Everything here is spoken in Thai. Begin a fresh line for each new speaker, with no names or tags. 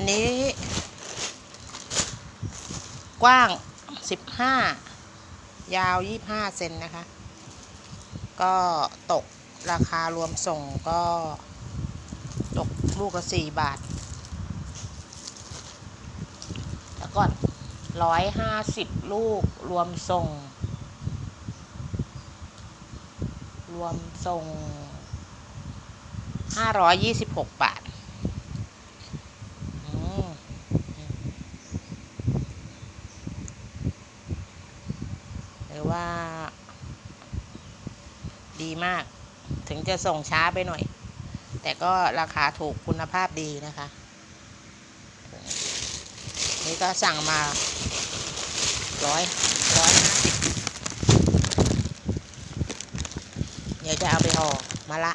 อันี้ กว้างสิบห้ายาวยี่ห้าเซนนะคะ ก็ตกราคารวมส่งก็ ตกลูกละสี่บาท แล้วก็ร้อยห้าสิบลูกรวมส่ง รวมส่งห้าร้อยยี่สิบหกบาทอืมหรื อว่า ดีมาก ถึงจะส่งช้าไปหน่อย แต่ก็ราคาถูกคุณภาพดีนะคะ นี่ก็สั่งมาร้อยร้อยห้าสิบเดี๋ยวจะเอาไปห่อมาละ